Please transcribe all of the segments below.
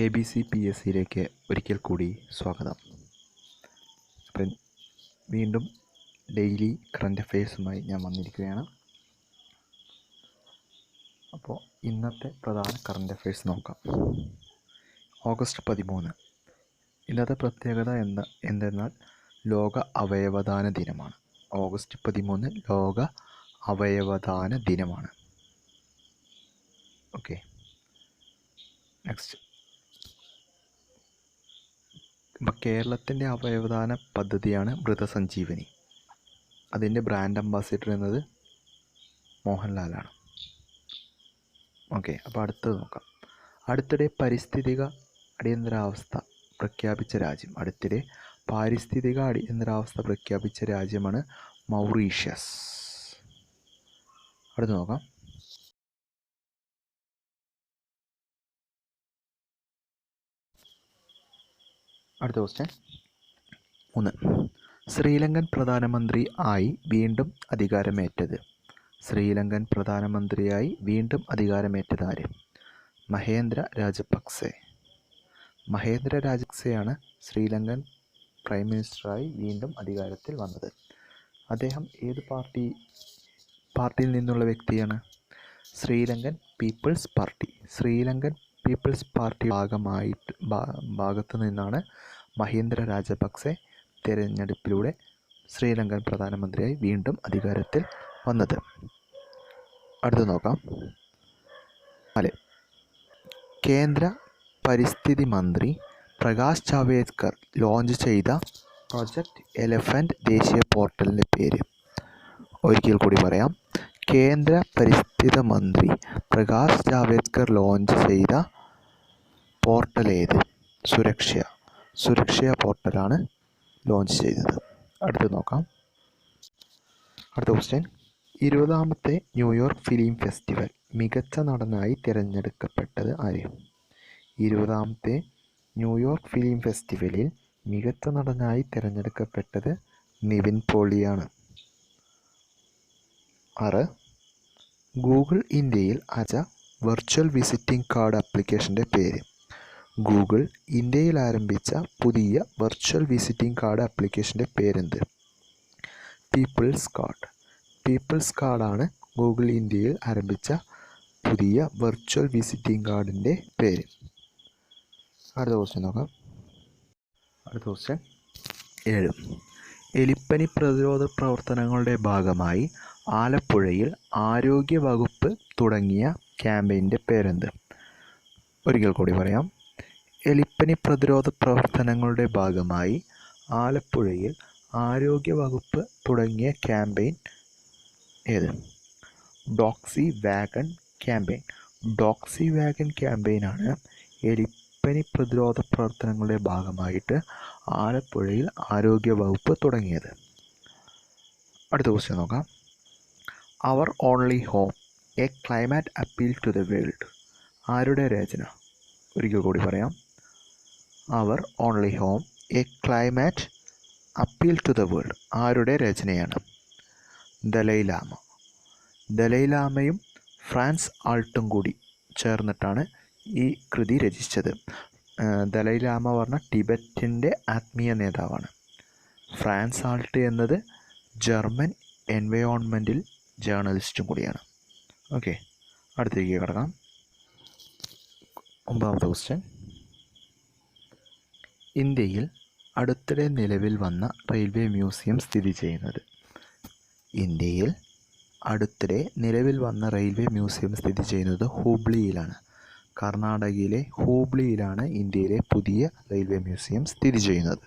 A B C P S സിയിലേക്ക് ഒരിക്കൽ കൂടി സ്വാഗതം. അപ്പം വീണ്ടും ഡെയിലി കറണ്ട് അഫയേഴ്സുമായി ഞാൻ വന്നിരിക്കുകയാണ്. അപ്പോൾ ഇന്നത്തെ പ്രധാന കറണ്ട് അഫയേഴ്സ് നോക്കാം. ഓഗസ്റ്റ് പതിമൂന്ന്. ഇന്നത്തെ പ്രത്യേകത എന്ന എന്തെന്നാൽ ലോക അവയവദാന ദിനമാണ്. ഓഗസ്റ്റ് പതിമൂന്ന് ലോക അവയവദാന ദിനമാണ്. ഓക്കെ. നെക്സ്റ്റ്. ഇപ്പം കേരളത്തിന്റെ അവയവദാന പദ്ധതിയാണ് മൃതസഞ്ജീവനി. അതിന്റെ ബ്രാൻഡ് അംബാസിഡർ എന്നത് മോഹൻലാലാണ്. ഓക്കെ അപ്പോൾ അടുത്തത് നോക്കാം. അടുത്തിടെ പരിസ്ഥിതിക അടിയന്തരാവസ്ഥ പ്രഖ്യാപിച്ച രാജ്യം. അടുത്തിടെ പാരിസ്ഥിതിക അടിയന്തരാവസ്ഥ പ്രഖ്യാപിച്ച രാജ്യമാണ് മൗറീഷ്യസ്. അടുത്ത് നോക്കാം. അടുത്ത ക്വസ്റ്റ്യൻ മൂന്ന് ശ്രീലങ്കൻ പ്രധാനമന്ത്രി ആയി വീണ്ടും അധികാരമേറ്റത്. ശ്രീലങ്കൻ പ്രധാനമന്ത്രിയായി വീണ്ടും അധികാരമേറ്റത് ആര്? മഹേന്ദ്ര രാജപക്സെ. മഹേന്ദ്ര രാജപക്സെയാണ് ശ്രീലങ്കൻ പ്രൈം മിനിസ്റ്ററായി വീണ്ടും അധികാരത്തിൽ വന്നത്. അദ്ദേഹം ഏത് പാർട്ടി പാർട്ടിയിൽ നിന്നുള്ള വ്യക്തിയാണ്? Sri Lankan people's party. Sri Lankan people's party ഭാഗമായിട്ട് ഭാഗത്തു നിന്നാണ് മഹീന്ദ്ര രാജപക്സെ തിരഞ്ഞെടുപ്പിലൂടെ ശ്രീലങ്കൻ പ്രധാനമന്ത്രിയായി വീണ്ടും അധികാരത്തിൽ വന്നത്. അടുത്ത് നോക്കാം. നാല്. കേന്ദ്ര പരിസ്ഥിതി മന്ത്രി പ്രകാശ് ജാവേദ്കർ ലോഞ്ച് ചെയ്ത പ്രൊജക്റ്റ് എലഫന്റ് ദേശീയ പോർട്ടലിന്റെ പേര്. ഒരിക്കൽ കൂടി പറയാം. കേന്ദ്ര പരിസ്ഥിതി മന്ത്രി പ്രകാശ് ജാവേദ്കർ ലോഞ്ച് ചെയ്ത പോർട്ടൽ ഏത് സുരക്ഷ. സുരക്ഷ പോർട്ടലാണ് ലോഞ്ച് ചെയ്തത്. അടുത്ത് നോക്കാം. അടുത്ത ക്വസ്റ്റ്യൻ ഇരുപതാമത്തെ ന്യൂയോർക്ക് ഫിലിം ഫെസ്റ്റിവൽ മികച്ച നടനായി തിരഞ്ഞെടുക്കപ്പെട്ടത് ആര്? ഇരുപതാമത്തെ ന്യൂയോർക്ക് ഫിലിം ഫെസ്റ്റിവലിൽ മികച്ച നടനായി തിരഞ്ഞെടുക്കപ്പെട്ടത് നിവിൻ പോളിയാണ്. ആറ്. ഗൂഗിൾ ഇന്ത്യയിൽ അജ വെർച്വൽ വിസിറ്റിംഗ് കാർഡ് ആപ്ലിക്കേഷന്റെ പേര്. ഗൂഗിൾ ഇന്ത്യയിൽ ആരംഭിച്ച പുതിയ വെർച്വൽ വിസിറ്റിംഗ് കാർഡ് ആപ്ലിക്കേഷന്റെ പേരെന്ത്? പീപ്പിൾസ് കാർഡ് പീപ്പിൾസ് കാർഡാണ് ഗൂഗിൾ ഇന്ത്യയിൽ ആരംഭിച്ച പുതിയ വെർച്വൽ വിസിറ്റിംഗ് കാർഡിന്റെ പേര്. അടുത്ത ക്വസ്റ്റ്യൻ നോക്കാം. അടുത്ത ക്വസ്റ്റ്യൻ ഏഴ്. എലിപ്പനി പ്രതിരോധ പ്രവർത്തനങ്ങളുടെ ഭാഗമായി ആലപ്പുഴയിൽ ആരോഗ്യ വകുപ്പ് തുടങ്ങിയ ക്യാമ്പയിന്റെ പേരെന്ത്? ഒരിക്കൽ കൂടി പറയാം. എലിപ്പനി പ്രതിരോധ പ്രവർത്തനങ്ങളുടെ ഭാഗമായി ആലപ്പുഴയിൽ ആരോഗ്യ വകുപ്പ് തുടങ്ങിയ ക്യാമ്പയിൻ ഏത്? Doxy wagon campaign. Doxy wagon ക്യാമ്പയിനാണ് എലിപ്പനി പ്രതിരോധ പ്രവർത്തനങ്ങളുടെ ഭാഗമായിട്ട് ആലപ്പുഴയിൽ ആരോഗ്യ വകുപ്പ് തുടങ്ങിയത്. അടുത്ത ക്വസ്റ്റ്യൻ നോക്കാം. Our only home a climate appeal to the world ആരുടെ രചന? ഒരിക്കൽ കൂടി പറയാം. Our only home a climate appeal to the world ആരുടെ രചനയാണ്? ദലൈലാമ ദലൈലാമയും ഫ്രാൻസ് ആൾട്ടും കൂടി ചേർന്നിട്ടാണ് ഈ കൃതി രചിച്ചത്. ദലൈലാമ പറഞ്ഞ ടിബറ്റിന്റെ ആത്മീയ നേതാവാണ്. ഫ്രാൻസ് ആൾട്ട് എന്നത് ജർമ്മൻ എൻവയോൺമെന്റിൽ ജേർണലിസ്റ്റും കൂടിയാണ്. ഓക്കെ അടുത്തേക്ക് കിടക്കാം. ഒമ്പതാമത്തെ ക്വസ്റ്റ്യൻ ഇന്ത്യയിൽ അടുത്തിടെ നിലവിൽ വന്ന റെയിൽവേ മ്യൂസിയം സ്ഥിതി ചെയ്യുന്നത്. ഇന്ത്യയിൽ അടുത്തിടെ നിലവിൽ വന്ന റെയിൽവേ മ്യൂസിയം സ്ഥിതി ചെയ്യുന്നത് ഹൂബ്ലിയിലാണ്. കർണാടകയിലെ ഹൂബ്ലിയിലാണ് ഇന്ത്യയിലെ പുതിയ റെയിൽവേ മ്യൂസിയം സ്ഥിതി ചെയ്യുന്നത്.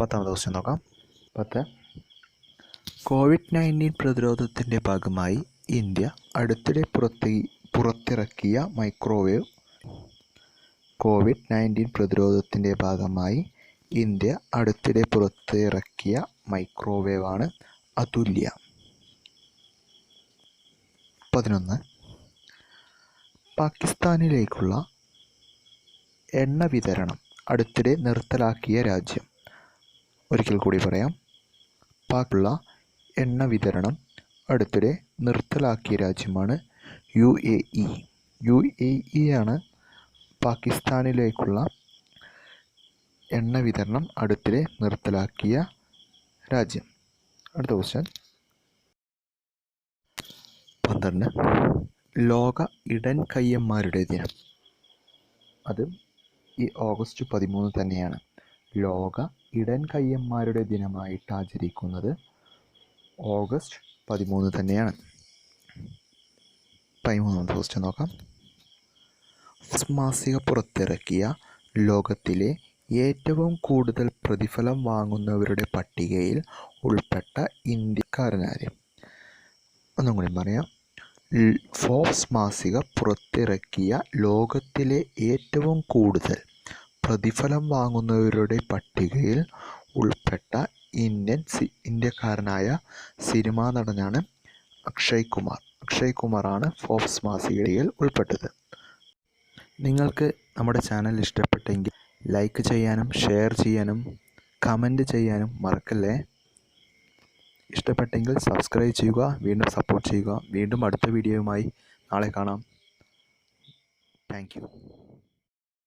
പത്താമത്തെ ക്വസ്റ്റ്യൻ നോക്കാം. പത്ത്. കോവിഡ് നയന്റീൻ പ്രതിരോധത്തിന്റെ ഭാഗമായി ഇന്ത്യ അടുത്തിടെ പുറത്തി പുറത്തിറക്കിയ മൈക്രോവേവ് കോവിഡ് നയന്റീൻ പ്രതിരോധത്തിന്റെ ഭാഗമായി ഇന്ത്യ അടുത്തിടെ പുറത്തിറക്കിയ മൈക്രോവേവ് ആണ് അതുല്യ. പതിനൊന്ന്. പാകിസ്ഥാനിലേക്കുള്ള എണ്ണ വിതരണം അടുത്തിടെ നിർത്തലാക്കിയ രാജ്യം. ഒരിക്കൽ കൂടി പറയാം. പാക്കുള്ള എണ്ണ വിതരണം അടുത്തിടെ നിർത്തലാക്കിയ രാജ്യമാണ് U A E. U A E ആണ് പാകിസ്ഥാനിലേക്കുള്ള എണ്ണ വിതരണം അടുത്തിടെ നിർത്തലാക്കിയ രാജ്യം. അടുത്ത ക്വസ്റ്റ്യൻ പന്ത്രണ്ട്. ലോക ഇടൻ കയ്യന്മാരുടെ ദിനം. അത് ഈ ഓഗസ്റ്റ് പതിമൂന്ന് തന്നെയാണ്. ലോക ഇടൻ കയ്യന്മാരുടെ ദിനമായിട്ട് ആചരിക്കുന്നത് ഓഗസ്റ്റ് പതിമൂന്ന് തന്നെയാണ്. പതിമൂന്നാമത്തെ ക്വസ്റ്റ്യൻ നോക്കാം. മാസിക പുറത്തിറക്കിയ ലോകത്തിലെ ഏറ്റവും കൂടുതൽ പ്രതിഫലം വാങ്ങുന്നവരുടെ പട്ടികയിൽ ഉൾപ്പെട്ട ഇന്ത്യക്കാരനാര്? ഒന്നും കൂടി പറയാം. ഫോബ്സ് മാസിക പുറത്തിറക്കിയ ലോകത്തിലെ ഏറ്റവും കൂടുതൽ പ്രതിഫലം വാങ്ങുന്നവരുടെ പട്ടികയിൽ ഉൾപ്പെട്ട ഇന്ത്യൻ സി ഇന്ത്യക്കാരനായ സിനിമാ നടനാണ് അക്ഷയ് കുമാർ. അക്ഷയ് കുമാറാണ് ഫോബ്സ് മാസികയിൽ ഉൾപ്പെട്ടത്. നിങ്ങൾക്ക് നമ്മുടെ ചാനൽ ഇഷ്ടപ്പെട്ടെങ്കിൽ ലൈക്ക് ചെയ്യാനും ഷെയർ ചെയ്യാനും കമന്റ് ചെയ്യാനും മറക്കല്ലേ? ഇഷ്ടപ്പെട്ടെങ്കിൽ സബ്സ്ക്രൈബ് ചെയ്യുക വീണ്ടും സപ്പോർട്ട് ചെയ്യുക. വീണ്ടും അടുത്ത വീഡിയോയുമായി നാളെ കാണാം. താങ്ക്